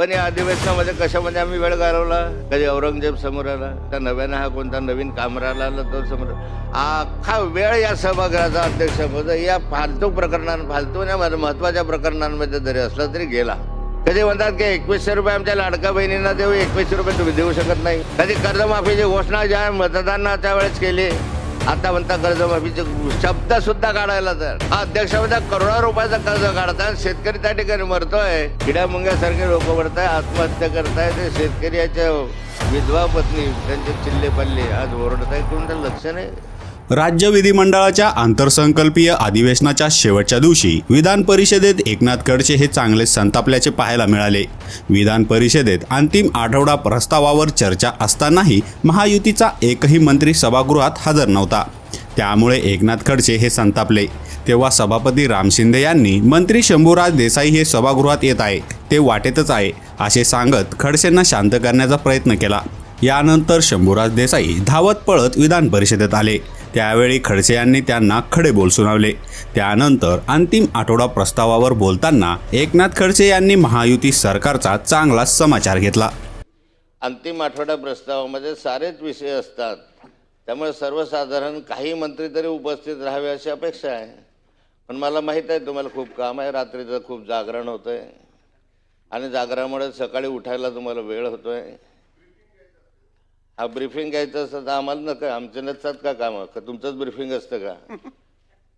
पण या अधिवेशनामध्ये कशामध्ये आम्ही वेळ घालवला? कधी औरंगजेब समोर आला त्या नव्यानं हा कोणता नवीन कामराला आला तो समोर? अख्खा वेळ या सभागृहाचा अध्यक्षपद या फालतू प्रकरणां फालतू नाही महत्त्वाच्या प्रकरणांमध्ये जरी असला तरी गेला. कधी म्हणतात की एकवीसशे रुपये आमच्या लाडका बहिणींना देऊ एकवीसशे रुपये तुम्ही देऊ शकत नाही. कधी कर्जमाफीची घोषणा ज्या मतदानाच्या वेळेस केली आता म्हणता कर्जमाफीचे शब्द सुद्धा काढायला तर. हा म्हणता करोडो रुपयाचा कर्ज काढतात शेतकरी त्या ठिकाणी मरतोय. किड्या मुंग्यासारखे लोक मरताय आत्महत्या करताय ते शेतकऱ्याच्या विधवा पत्नी त्यांचे चिल्ले पल्ले आज ओरडताय. कोणतं लक्ष नाही? राज्य विधिमंडळाच्या आंतरसंकल्पीय अधिवेशनाच्या शेवटच्या दिवशी विधान परिषदेत एकनाथ खडसे हे चांगले संतापल्याचे पाहायला मिळाले. विधान परिषदेत अंतिम आठवडा प्रस्तावावर चर्चा असतानाही महायुतीचा एकही मंत्री सभागृहात हजर नव्हता. त्यामुळे एकनाथ खडसे हे संतापले. तेव्हा सभापती राम शिंदे यांनी मंत्री शंभूराज देसाई हे सभागृहात येत आहे. ते वाटेतच आहे असे सांगत खडसेंना शांत करण्याचा प्रयत्न केला. यानंतर शंभूराज देसाई धावत पळत विधान परिषदेत आले. त्यावेळी खडसे यांनी त्यांना खडे बोल सुनावले त्यानंतर अंतिम आठवडा प्रस्तावावर बोलताना एकनाथ खडसे यांनी महायुती सरकारचा चांगला समाचार घेतला. अंतिम आठवडा प्रस्तावामध्ये सारेच विषय असतात. त्यामुळे सर्वसाधारण काही मंत्री तरी उपस्थित राहावे अशी अपेक्षा आहे. पण मला माहीत आहे तुम्हाला खूप काम आहे. रात्रीचं खूप जागरण होतं आहे आणि जागरामुळे सकाळी उठायला तुम्हाला वेळ होतो आहे हा ब्रिफिंग घ्यायचं असतं तर आम्हाला नका आमचे नसतात का कामं? का तुमचंच ब्रिफिंग असतं का?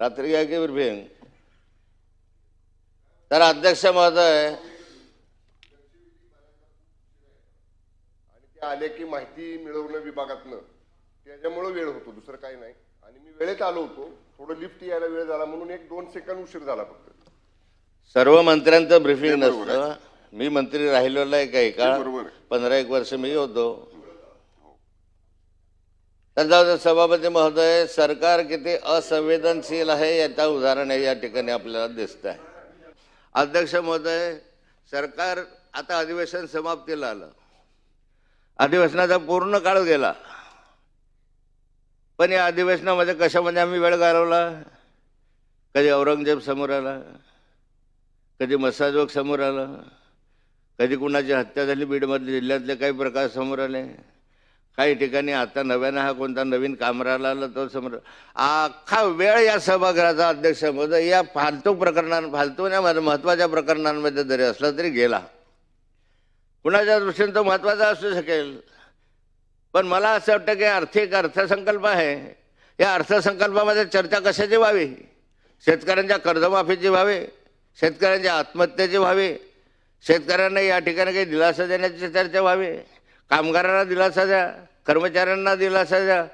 रात्री घ्या की ब्रिफिंग तर अध्यक्ष महोदय आणि ते आले की माहिती मिळवणं विभागातनं. त्याच्यामुळं वेळ होतो दुसरं काही नाही. आणि मी वेळेत आलो होतो थोडं लिफ्ट यायला वेळ झाला म्हणून एक दोन सेकंद उशीर झाला फक्त. सर्व मंत्र्यांचं ब्रिफिंग नसतं. मी मंत्री राहिलेलो आहे काही ते बरोबर आहे. पंधरा एक वर्ष मी होतो. त्यांचा सभापती महोदय सरकार किती असंवेदनशील आहे याचा उदाहरण आहे या ठिकाणी आपल्याला दिसत आहे अध्यक्ष महोदय सरकार आता अधिवेशन समाप्तीला आलं. अधिवेशनाचा पूर्ण काळ गेला. पण या अधिवेशनामध्ये कशामध्ये आम्ही वेळ घालवला? कधी औरंगजेब समोर आला? कधी मसाजोग समोर आला? कधी कुणाची हत्या झाली? बीडमधल्या जिल्ह्यातले काही प्रकार समोर आले? काही ठिकाणी आता नव्यानं हा कोणता नवीन कामराला आला तो समोर. अख्खा वेळ या सभागृहाचा अध्यक्ष महोदय या फालतू प्रकरणां फालतू नाही म्हणजे महत्त्वाच्या प्रकरणांमध्ये जरी असला तरी गेला. कुणाच्या दृष्टीने तो महत्त्वाचा असू शकेल? पण मला असं वाटतं की आर्थिक अर्थसंकल्प आहे. या अर्थसंकल्पामध्ये चर्चा कशाची व्हावी? शेतकऱ्यांच्या कर्जमाफीची व्हावी? शेतकऱ्यांच्या आत्महत्येची व्हावी? शेतकऱ्यांना या ठिकाणी काही दिलासा देण्याची चर्चा व्हावी? कामगारांना दिलासा द्या कर्मचाऱ्यांना दिलासा द्या.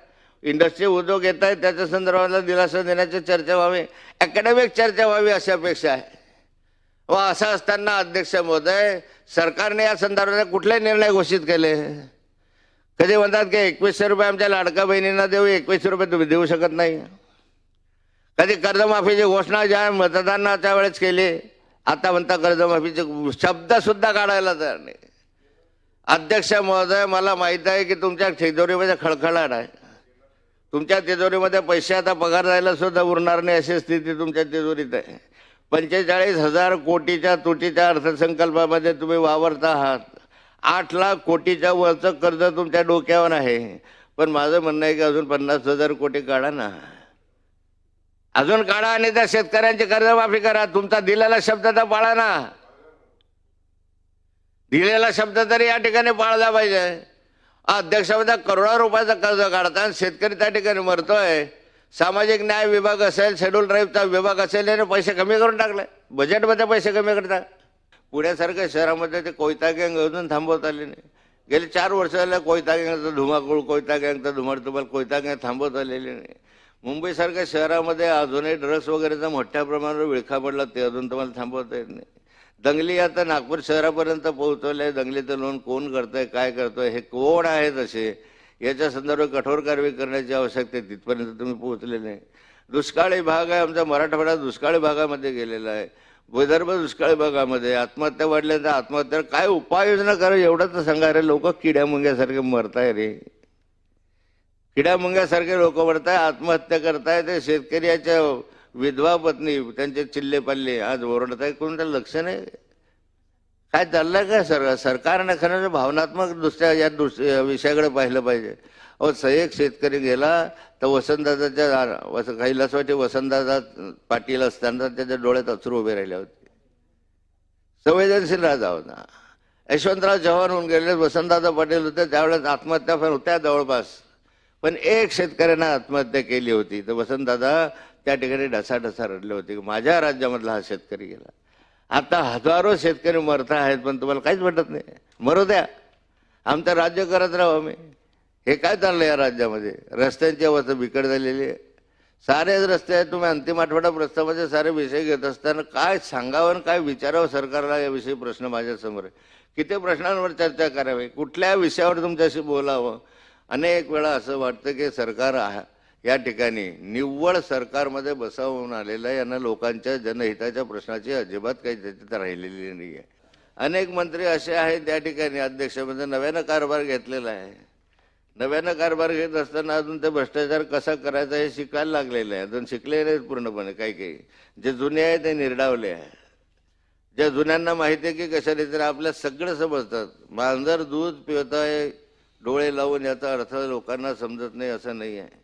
इंडस्ट्री उद्योग येत आहेत त्याच्या संदर्भातला दिलासा देण्याची चर्चा व्हावी. अकॅडमिक चर्चा व्हावी अशी अपेक्षा आहे. व असं असताना अध्यक्ष महोदय सरकारने या संदर्भात कुठले निर्णय घोषित केले? कधी म्हणतात की एकवीसशे रुपये आमच्या लाडका बहिणींना देऊ एकवीसशे रुपये तुम्ही देऊ शकत नाही? कधी कर्जमाफीची घोषणा ज्या मतदानाच्या वेळेस केली आता म्हणता कर्जमाफीचे शब्दसुद्धा काढायला तयार नाही. अध्यक्ष महोदय मला माहीत आहे की तुमच्या तिजोरीमध्ये खळखळाट आहे. तुमच्या तिजोरीमध्ये पैसे आता पगार जायला सुद्धा उरणार नाही अशी स्थिती तुमच्या तिजोरीत आहे. पंचेचाळीस हजार कोटीच्या तुटीच्या अर्थसंकल्पामध्ये तुम्ही वावरत आहात. आठ लाख कोटीच्या वरचं कर्ज तुमच्या डोक्यावर आहे. पण माझं म्हणणं आहे की अजून पन्नास हजार कोटी काढा ना. अजून काढा आणि त्या शेतकऱ्यांची कर्जमाफी करा. तुमचा दिलेला शब्द तर पाळा ना. दिलेला शब्द तरी या ठिकाणी पाळला पाहिजे. अध्यक्षामध्ये करोडो रुपयाचं कर्ज काढतात शेतकरी त्या ठिकाणी मरतोय. सामाजिक न्याय विभाग असेल शेड्यूल ड्राईव्हचा विभाग असेल याने पैसे कमी करून टाकले. बजेटमध्ये पैसे कमी करतात. पुण्यासारख्या शहरामध्ये ते कोयता गँग अजून थांबवता आले नाही. गेले चार वर्ष झाले कोयता गँगचा धुमाकूळ कोयता गँगचा धुमाड तुम्हाला कोयता गँग थांबवत आलेली नाही. मुंबईसारख्या शहरामध्ये अजूनही ड्रग्स वगैरेचा मोठ्या प्रमाणावर विळखा पडला ते अजून तुम्हाला थांबवता येत नाही. दंगली आता नागपूर शहरापर्यंत पोहोचवले दंगलीचं लोन कोण करतंय काय करतोय हे कोण आहे तसे याच्या संदर्भात कठोर कारवाई करण्याची आवश्यकता आहे. तिथपर्यंत तुम्ही पोहोचले नाही. दुष्काळी भाग आहे आमचा. मराठवाडा दुष्काळी भागामध्ये गेलेला आहे. विदर्भ दुष्काळी भागामध्ये. आत्महत्या वाढल्या तर आत्महत्या काय उपाययोजना करा एवढं तर सांगा. रे लोक किड्या मुंग्यासारखे मरताय रे. किड्या मुंग्यासारखे लोक मरताय आत्महत्या करताय. ते शेतकऱ्याच्या विधवा पत्नी त्यांचे चिल्ले पल्ले आज ओरडताय कोणतं लक्ष नाही? काय चाललंय का सर? सरकारने खरं भावनात्मक दुसऱ्या या दुसऱ्या विषयाकडे पाहिलं पाहिजे. अहो सहाय्यक शेतकरी गेला तर वसंतदादाच्या वस कैलासवाटी वसंतदादा पाटील असताना त्याच्या डोळ्यात अचरू उभे राहिले होते. संवेदनशील राजा होता. यशवंतराव चव्हाण होऊन गेले वसंतदादा पाटील होते त्यावेळेस आत्महत्या पण होत्या जवळपास. पण एक शेतकऱ्यानं आत्महत्या केली होती. तर वसंतदादा त्या ठिकाणी ढसाढसा रडले होते की माझ्या राज्यामधला हा शेतकरी गेला. आता हजारो शेतकरी मरता आहेत पण तुम्हाला काहीच वाटत नाही. मरू द्या. आमचं राज्य करत राहू आम्ही. हे काय चाललं या राज्यामध्ये? रस्त्यांची अवस्था बिकट झालेली आहे. सारेच रस्ते आहेत तुम्ही अंतिम आठवडा प्रस्तावाचे सारे विषय घेत असताना काय सांगावं आणि काय विचारावं सरकारला याविषयी प्रश्न माझ्यासमोर आहे. किती प्रश्नांवर चर्चा करावी? कुठल्या विषयावर तुमच्याशी बोलावं? अनेक वेळा असं वाटतं की सरकार आहे या ठिकाणी निव्वळ सरकारमध्ये बसावून आलेलं आहे. यांना लोकांच्या जनहिताच्या प्रश्नाची अजिबात काही त्याच्यात राहिलेली नाही आहे अनेक मंत्री असे आहेत त्या ठिकाणी अध्यक्षामध्ये म्हणजे नव्यानं कारभार घेतलेला आहे. नव्यानं कारभार घेत असताना अजून ते भ्रष्टाचार कसा करायचा हे शिकायला लागलेलं आहे. अजून शिकले नाहीत पूर्णपणे काही काही. जे जुने आहे ते निर्डावले आहे. ज्या जुन्यांना माहिती आहे की कशाने तर आपल्या सगळं समजतात. मांजर दूध पिवत आहे डोळे लावून याचा अर्थ लोकांना समजत नाही असं नाही आहे.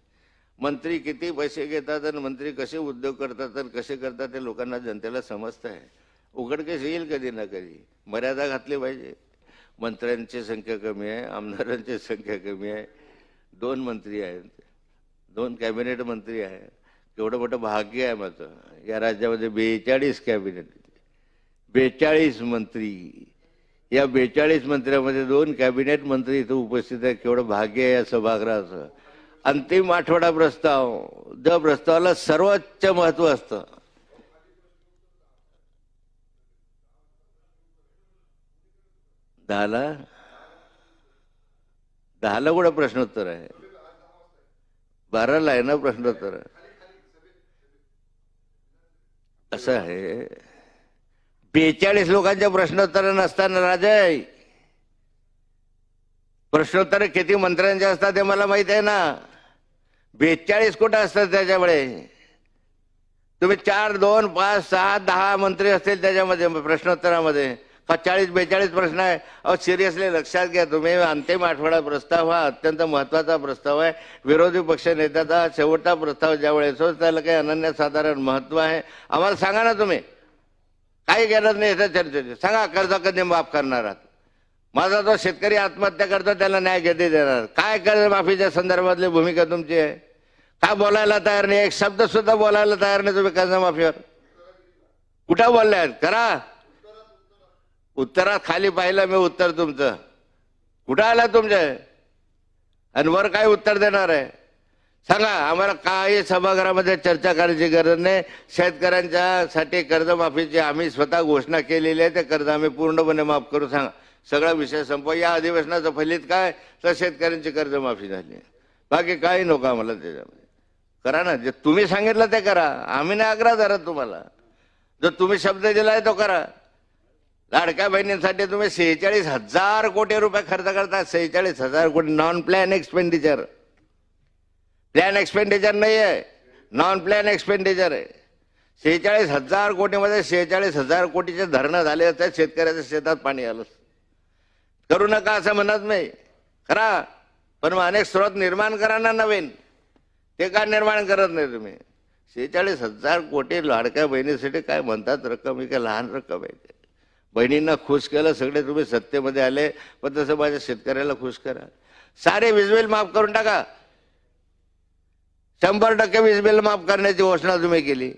मंत्री किती पैसे घेतात आणि मंत्री कसे उद्योग करतात आणि कसे करतात ते लोकांना जनतेला समजतं आहे. उघडकेस येईल कधी ना कधी. मर्यादा घातली पाहिजे. मंत्र्यांची संख्या कमी आहे आमदारांची संख्या कमी आहे. दोन मंत्री आहेत. दोन कॅबिनेट मंत्री आहे केवढं मोठं भाग्य आहे माझं. या राज्यामध्ये बेचाळीस कॅबिनेट बेचाळीस मंत्री. या बेचाळीस मंत्र्यामध्ये दोन कॅबिनेट मंत्री इथं उपस्थित आहेत. केवढं भाग्य आहे या सभागृहाचं. अंतिम आठवडा प्रस्ताव. ज्या प्रस्तावाला सर्वोच्च महत्त्व असतं. दहाला? दहाला कुठं प्रश्नोत्तर आहे? बाराला आहे ना प्रश्नोत्तर? असं आहे. बेचाळीस लोकांच्या प्रश्नोत्तर नसताना राजय प्रश्नोत्तर किती मंत्र्यांचे असतात ते मला माहीत आहे ना? बेचाळीस कुठं असतात त्याच्यामुळे. तुम्ही चार दोन पाच सहा दहा मंत्री असतील त्याच्यामध्ये प्रश्नोत्तरामध्ये. का चाळीस बेचाळीस प्रश्न आहे? अहो सिरियसली लक्षात घ्या तुम्ही. अंतिम आठवडा प्रस्ताव हा अत्यंत महत्त्वाचा प्रस्ताव आहे. विरोधी पक्ष नेत्याचा शेवटचा प्रस्ताव ज्यावेळेस होतो त्याला काही अनन्यसाधारण महत्त्व आहे. आम्हाला सांगा ना तुम्ही. काही गरज नाही याच्या चर्चेची. सांगा कर्ज कधी माफ करणार आहात. माझा जो शेतकरी आत्महत्या करतो त्याला न्याय कधी देणार? काय कर्ज माफीच्या संदर्भातली भूमिका तुमची? आहे काय बोलायला तयार नाही? एक शब्द सुद्धा बोलायला तयार नाही तुम्ही कर्जमाफीवर कुठं बोलले आहेत करा. उत्तरात खाली पाहिलं मी उत्तर तुमचं. कुठं आलं तुमचं? आणि वर काय उत्तर देणार आहे? सांगा आम्हाला काही सभागृहामध्ये चर्चा करायची गरज नाही. शेतकऱ्यांच्यासाठी कर्जमाफीची आम्ही स्वतः घोषणा केलेली आहे. ते कर्ज आम्ही पूर्णपणे माफ करू. सांगा. सगळा विषय संपवा. या अधिवेशनाचं फलित काय? तर शेतकऱ्यांची कर्जमाफी झाली. बाकी काही नको आम्हाला त्याच्यामध्ये. करा ना. जे तुम्ही सांगितलं ते करा. आम्ही नाही आग्रह धरत तुम्हाला. जर तुम्ही शब्द दिलाय तो करा. लाडक्या बहिणींसाठी तुम्ही सेहेचाळीस हजार कोटी रुपये खर्च करता. सेहेचाळीस हजार कोटी non plan expenditure plan expenditure नाही आहे नॉन प्लॅन एक्सपेंडिचर आहे. सेहेचाळीस हजार कोटीमध्ये सेहेचाळीस हजार कोटीचे धरणं झाले असतात शेतकऱ्याच्या शेतात पाणी आलं करू नका असं म्हणत नाही. करा. पण मग अनेक स्रोत निर्माण करा ना नवीन. ते का निर्माण करत नाही तुम्ही? शेहेचाळीस हजार कोटी लाडक्या बहिणीसाठी काय म्हणतात रक्कम? ही काय लहान रक्कम आहे ते. बहिणींना खुश केलं सगळे तुम्ही सत्तेमध्ये आले पण तसं माझ्या शेतकऱ्याला खुश करा. सारे वीज बिल माफ करून टाका. शंभर टक्के वीज बिल माफ करण्याची घोषणा तुम्ही केली.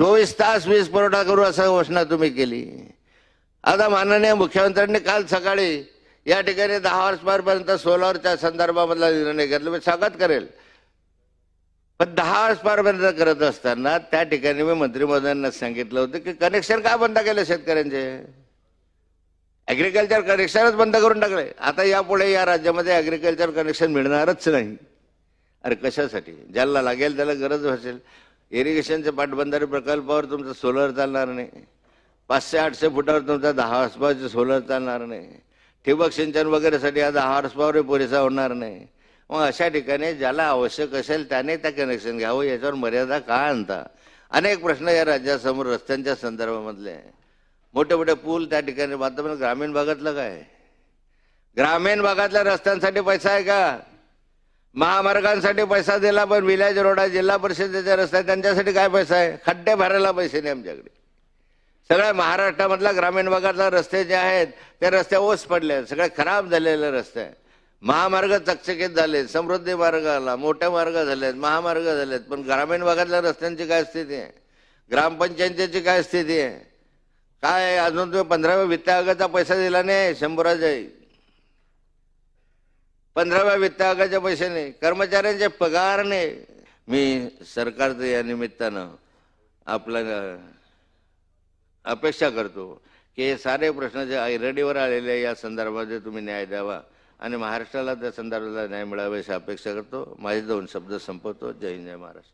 चोवीस तास वीज पुरवठा करू असं घोषणा तुम्ही केली. आता माननीय मुख्यमंत्र्यांनी काल सकाळी या ठिकाणी दहा वर्ष पारपर्यंत सोलरच्या संदर्भामधला निर्णय घेतला. मी स्वागत करेल. पण दहा वर्ष पारपर्यंत करत असताना त्या ठिकाणी मी मंत्री महोदयांना सांगितलं होतं की कनेक्शन का बंद केलं शेतकऱ्यांचे? ऍग्रिकल्चर कनेक्शनच बंद करून टाकले आता यापुढे या राज्यामध्ये ऍग्रिकल्चर कनेक्शन मिळणारच नाही. अरे कशासाठी? ज्याला लागेल त्याला गरज असेल इरिगेशनचे पाटबंधारे प्रकल्पावर तुमचं सोलर चालणार नाही. पाचशे आठशे फुटावर तुमचा दहा हॉर्सपावरचे सोलर चालणार नाही. ठिबक सिंचन वगैरेसाठी आज दहा हॉर्सपावर पुरेसा होणार नाही. मग अशा ठिकाणी ज्याला आवश्यक असेल त्याने त्या कनेक्शन घ्यावं याच्यावर मर्यादा का आणता? अनेक प्रश्न या राज्यासमोर रस्त्यांच्या संदर्भामधले आहे. मोठे मोठे पूल त्या ठिकाणी बांधतात पण ग्रामीण भागातलं काय? ग्रामीण भागातल्या रस्त्यांसाठी पैसा आहे का? महामार्गांसाठी पैसा दिला पण विलेज रोड आहे जिल्हा परिषदेच्या रस्ते आहे त्यांच्यासाठी काय पैसा आहे? खड्डे भरायला पैसे नाही आमच्याकडे. सगळ्या महाराष्ट्रामधल्या ग्रामीण भागातला रस्ते जे आहेत ते रस्ते ओस पडले सगळे खराब झालेले रस्ते महामार्ग चकचकीत झाले समृद्धी मार्ग आला मोठे मार्ग झालेत महामार्ग झालेत. पण ग्रामीण भागातल्या रस्त्यांची काय स्थिती आहे? ग्रामपंचायतीची काय स्थिती आहे? काय अजून तुम्ही पंधराव्या वित्त आयोगाचा पैसा दिला नाही शंभराजाई पंधराव्या वित्त आयोगाच्या पैसे नाही कर्मचाऱ्यांचे पगार नाही. मी सरकारचं या निमित्तानं आपलं अपेक्षा करतो की हे सारे प्रश्न जे ऐरणीवर आलेले या संदर्भामध्ये तुम्ही न्याय द्यावा आणि महाराष्ट्राला त्या संदर्भाला न्याय मिळावा अशी अपेक्षा करतो. माझे दोन शब्द संपवतो. जय हिंद जय महाराष्ट्र.